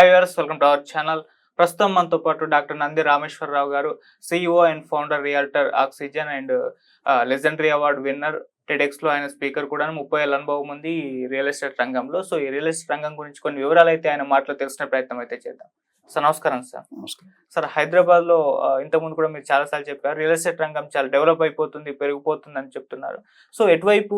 Hi welcome to our channel ప్రస్తుతం మనతో పాటు డాక్టర్ నంది రామేశ్వరరావు గారు CEO and founder realtor oxygen and legendary award winner టెడెక్స్లో ఆయన స్పీకర్ కూడా ముప్పై ఏళ్ళ అనుభవం ఉంది ఈ రియల్ ఎస్టేట్ రంగంలో. సో ఈ రియల్ ఎస్టేట్ రంగం గురించి కొన్ని వివరాలు అయితే ఆయన మాటలు తెలిసిన ప్రయత్నం అయితే చేద్దాం. సార్ నమస్కారం సార్. సార్ హైదరాబాద్లో ఇంతకుముందు కూడా మీరు చాలా సార్లు చెప్పారు రియల్ ఎస్టేట్ రంగం చాలా డెవలప్ అయిపోతుంది పెరిగిపోతుంది అని చెప్తున్నారు. సో ఎటువైపు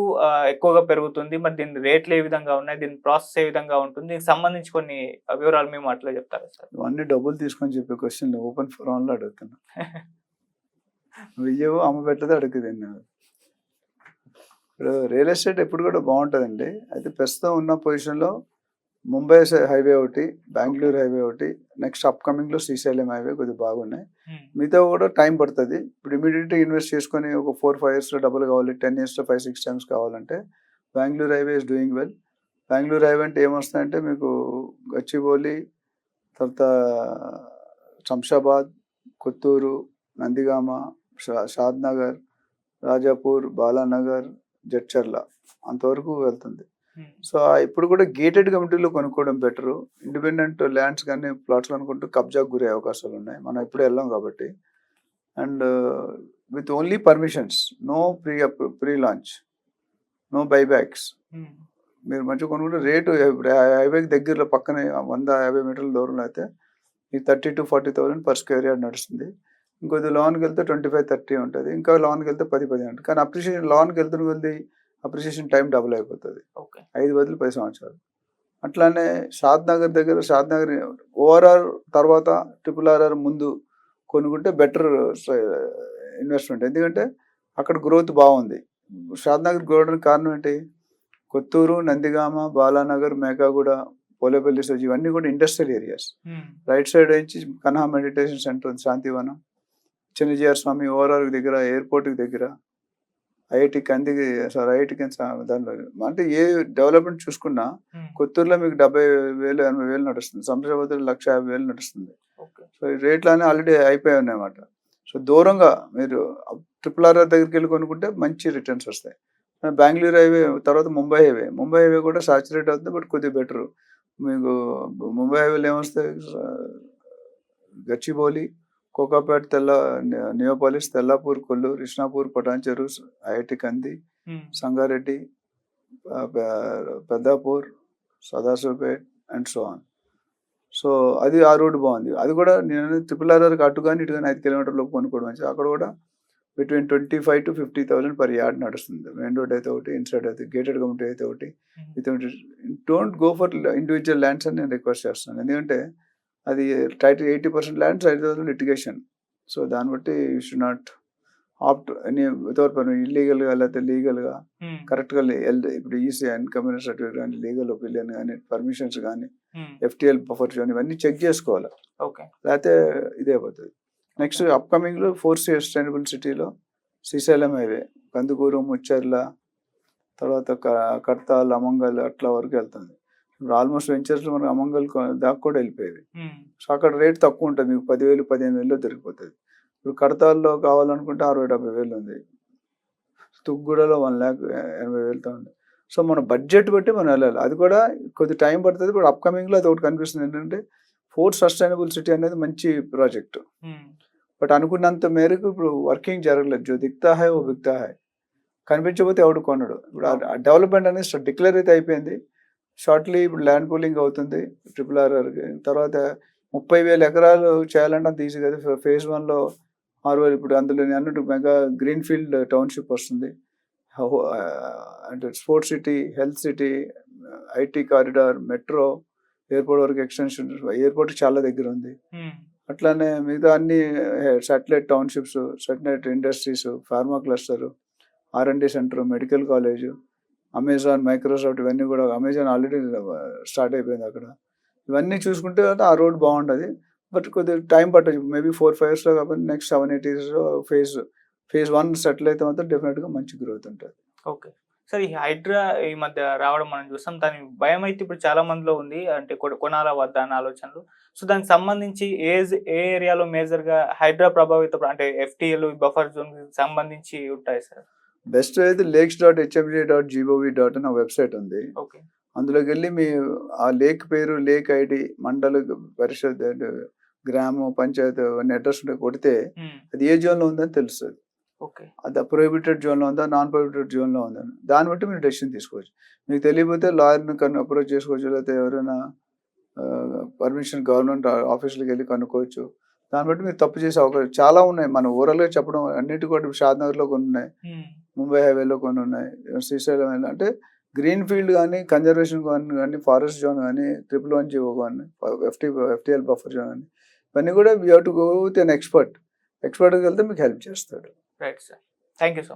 ఎక్కువగా పెరుగుతుంది? మరి దీని రేట్లు ఏ విధంగా ఉన్నాయి? దీని ప్రాసెస్ ఏ విధంగా ఉంటుంది? దీనికి సంబంధించి కొన్ని వివరాలు మేము అట్లా చెప్తారా సార్? ఇవన్నీ డబ్బులు తీసుకొని చెప్పే క్వశ్చన్ ఓపెన్ ఫోరంలో అడుగుతున్నా. వెయ్యవు అమ్మ పెట్టదు అడుగుతుంది ఇప్పుడు రియల్ ఎస్టేట్ ఎప్పుడు కూడా బాగుంటుందండి. అయితే ప్రస్తుతం ఉన్న పొజిషన్లో ముంబై హైవే ఒకటి బెంగళూరు హైవే ఒకటి నెక్స్ట్ అప్కమింగ్లో శ్రీశైలం హైవే కొద్దిగా బాగున్నాయి. మిగతా కూడా టైం పడుతుంది. ఇప్పుడు ఇమీడియట్గా ఇన్వెస్ట్ చేసుకొని ఒక ఫోర్ ఫైవ్ ఇయర్స్లో డబ్బులు కావాలి టెన్ ఇయర్స్లో ఫైవ్ సిక్స్ టైమ్స్ కావాలంటే Bengaluru highway is doing well. Bengaluru highway అంటే ఏమొస్తాయంటే మీకు గచ్చిబౌలి తర్వాత శంషాబాద్ కొత్తూరు నందిగామ షా షాద్ నగర్ రాజాపూర్ బాలానగర్ జడ్చర్ల అంతవరకు వెళ్తుంది. సో ఆ ఇప్పుడు కూడా గేటెడ్ కమిటీలో కొనుక్కోవడం బెటరు ఇండిపెండెంట్ ల్యాండ్స్ కానీ ప్లాట్స్ కొనుక్కుంటూ కబ్జాకు గురే అవకాశాలు ఉన్నాయి. మనం ఎప్పుడు వెళ్ళాం కాబట్టి. And with only permissions no pre pre launch no buybacks మీరు మంచిగా కొనుక్కుంటే రేటు ఇప్పుడు హైవేకి దగ్గరలో పక్కనే వంద యాభై మీటర్ల దూరంలో అయితే మీకు thirty to forty thousand per square yard నడుస్తుంది. ఇంకొద్ది లోన్కి వెళ్తే ట్వంటీ ఫైవ్ థర్టీ ఉంటుంది. ఇంకా లోన్కి వెళ్తే పది పది ఉంటుంది. కానీ అప్రిషియేషన్ లోన్కి వెళ్తున్న కొద్ది అప్రిషియేషన్ టైం డబుల్ అయిపోతుంది. ఐదు బదులు పది సంవత్సరాలు. అట్లానే షాద్ నగర్ దగ్గర షాద్ నగర్ ఓఆర్ఆర్ తర్వాత ట్రిపుల్ ఆర్ఆర్ ముందు కొనుక్కుంటే బెటర్ ఇన్వెస్ట్మెంట్. ఎందుకంటే అక్కడ గ్రోత్ బాగుంది. షాద్ నగర్ గ్రోత్ కారణం ఏంటి? కొత్తూరు నందిగామ బాలానగర్ మేకాగూడ పోలేపల్లి సోజి ఇవన్నీ కూడా ఇండస్ట్రియల్ ఏరియాస్. రైట్ సైడ్ నుంచి కన్హా మెడిటేషన్ సెంటర్ ఉంది శాంతివనం. చిన్నజీఆర్ స్వామి ఓఆర్ఆర్ దగ్గర ఎయిర్పోర్ట్కి దగ్గర. ఐఐటి కందికి సారీ ఐఐటి దాంట్లో. అంటే ఏ డెవలప్మెంట్ చూసుకున్నా ఉమ్, కొత్తూరులో మీకు డెబ్బై వేలు ఎనభై వేలు నడుస్తుంది. శంషాబాద్లో లక్ష యాభై వేలు నడుస్తుంది. సో ఈ రేట్లన్నీ ఆల్రెడీ అయిపోయి ఉన్నాయన్నమాట సో దూరంగా మీరు ట్రిపుల్ ఆర్ఆర్ దగ్గరికి వెళ్ళి కొనుక్కుంటే మంచి రిటర్న్స్ వస్తాయి. బెంగళూరు హైవే తర్వాత ముంబై హైవే. ముంబై హైవే కూడా సాచురేట్ అవుతుంది బట్ కొద్దిగా బెటర్ మీకు ముంబై హైవేలో ఏమొస్తాయి? గచ్చిబౌలి కోకాపేట తెల్ల Neopolis Tellapur Kollur Isnapur Patancheru IIT Kandi Sangareddy Peddapur Sadasivpet and so on. So అది ఆ రోడ్ బాగుంది. అది కూడా నేను ట్రిపుల్ ఆర్ఆర్కి అటు కానీ ఇటు కానీ ఐదు కిలోమీటర్లు కొనుక్కోవడం మంచిది. అక్కడ కూడా between twenty five to fifty thousand per yard నడుస్తుంది. మెయిన్ రోడ్ అయితే ఒకటి ఇన్సైడ్ అయితే గేటెడ్ కమిటీ అయితే ఒకటి. With don't go for individual lands అని నేను రిక్వెస్ట్ చేస్తున్నాను. ఎందుకంటే అది టైటిల్ ఎయిటీ పర్సెంట్ ల్యాండ్స్ ఐదు రోజులు లిటిగేషన్ సో దాన్ని బట్టి you should not opt any without per ఇల్లీగల్గా లేకపోతే లీగల్గా కరెక్ట్గా ఇప్పుడు E ఈసీ ఇన్కమ్ సర్టిఫికేట్ కానీ లీగల్ ఒపీనియన్ కానీ పర్మిషన్స్ కానీ ఎఫ్టిఎల్ బఫర్స్ కానీ ఇవన్నీ చెక్ చేసుకోవాలి. ఓకే లేకపోతే ఇదే పోతుంది నెక్స్ట్ అప్కమింగ్లో ఫోర్త్ సస్టైనబుల్ సిటీలో శ్రీశైలం హైవే కందుకూరు ముచ్చర్ల తర్వాత క- కడతాల్ అమంగల్ అట్లా వరకు వెళ్తుంది. ఇప్పుడు ఆల్మోస్ట్ వెంచర్స్లో మనకు అమంగల్ దాకా కూడా వెళ్ళిపోయేది. సో అక్కడ రేట్ తక్కువ ఉంటుంది. మీకు పదివేలు పదిహేను వేలలో దొరికిపోతుంది. ఇప్పుడు కడతాల్లో కావాలనుకుంటే అరవై డెబ్బై వేలు ఉంది. తుగ్గూడలో వన్ ల్యాక్ ఎనభై వేలతో ఉంది. సో మన బడ్జెట్ బట్టి మనం వెళ్ళాలి. అది కూడా కొద్ది టైం పడుతుంది. ఇప్పుడు అప్కమింగ్లో అది ఒకటి కనిపిస్తుంది. ఏంటంటే ఫోర్త్ సస్టైనబుల్ సిటీ అనేది మంచి ప్రాజెక్ట్ బట్ అనుకున్నంత మేరకు ఇప్పుడు వర్కింగ్ జరగలేదు. జో దిక్తా హై ఓ బిక్తా హై. కనిపించకపోతే ఎవడు కొనడు. ఇప్పుడు డెవలప్మెంట్ అనేది డిక్లేర్ అయితే అయిపోయింది. షార్ట్లీ ఇప్పుడు ల్యాండ్ పూలింగ్ అవుతుంది ట్రిపుల్ ఆర్ఆర్ తర్వాత ముప్పై వేల ఎకరాలు చేయాలంటే అంత ఈజీ కదా. ఫేజ్ వన్లో ఆరు వేలు ఇప్పుడు అందులో నేను అన్నట్టు మెగా గ్రీన్ ఫీల్డ్ టౌన్షిప్ వస్తుంది అంటే sports city health city IT corridor metro airport వరకు ఎక్స్టెన్షన్ ఎయిర్పోర్ట్ చాలా దగ్గర ఉంది. ఉమ్, అట్లానే మిగతా అన్ని satellite townships satellite industries pharma cluster RnD centre medical college Amazon Microsoft ఇవన్నీ కూడా అమెజాన్ ఆల్రెడీ స్టార్ట్ అయిపోయింది అక్కడ. ఇవన్నీ చూసుకుంటే ఆ రోడ్ బాగుంటుంది బట్ కొద్దిగా టైం పట్టచ్చు. మేబీ ఫోర్ ఫైవ్ ఇయర్స్లో కాబట్టి నెక్స్ట్ సెవెన్ ఎయిట్ ఇయర్స్లో ఫేజ్ ఫేజ్ వన్ సెటిల్ అయితే మాత్రం డెఫినెట్గా మంచి గ్రోత్ ఉంటుంది. ఓకే సార్ ఈ హైడ్రా ఈ మధ్య రావడం మనం చూస్తాం. దాని భయం అయితే ఇప్పుడు చాలా మందిలో ఉంది. అంటే కొ- కొనాలా వద్ద అన్న ఆలోచనలు. సో దానికి సంబంధించి ఏజ్ ఏ ఏరియాలో మేజర్గా హైడ్రా ప్రభావిత అంటే ఎఫ్టీఎల్ బఫర్ జోన్ సంబంధించి ఉంటాయి సార్? బెస్ట్ అయితే lakes dot HMD dot GOV dot అనే వెబ్సైట్ ఉంది. ఓకే. అందులోకి వెళ్ళి మీ ఆ లేక్ పేరు లేక్ ఐడి మండల పరిషత్ గ్రామం పంచాయతీ అన్ని అడ్రస్ కొడితే అది ఏ జోన్లో ఉందని తెలుస్తుంది. అది ప్రొహిబిటెడ్ జోన్లో ఉందా నాన్ ప్రొహిబిటెడ్ జోన్లో ఉందని దాన్ని బట్టి మీరు డెసిషన్ తీసుకోవచ్చు. మీకు తెలియకపోతే లాయర్ని కను అప్రోచ్ చేసుకోవచ్చు లేకపోతే ఎవరైనా పర్మిషన్ గవర్నమెంట్ ఆఫీసులకు వెళ్ళి కనుక్కోవచ్చు. దాన్ని బట్టి మీరు తప్పు చేసే అవకాశం చాలా ఉన్నాయి. మనం ఓవరాల్గా చెప్పడం అన్నిటి కూడా షాద్నగర్లో కొన్ని ఉన్నాయి. ముంబై హైవేలో కొన్ని ఉన్నాయి. శ్రీశైలం హైవే అంటే గ్రీన్ ఫీల్డ్ కానీ కన్జర్వేషన్ కానీ కానీ ఫారెస్ట్ జోన్ కానీ ట్రిపుల్ వన్ జీవో కానీ ఎఫ్టీ ఎఫ్టీఎల్ బఫర్ జోన్ కానీ ఇవన్నీ కూడా we have to go with an expert. ఎక్స్పర్ట్కి వెళ్తే మీకు హెల్ప్ చేస్తాడు. Right sir. Thank you so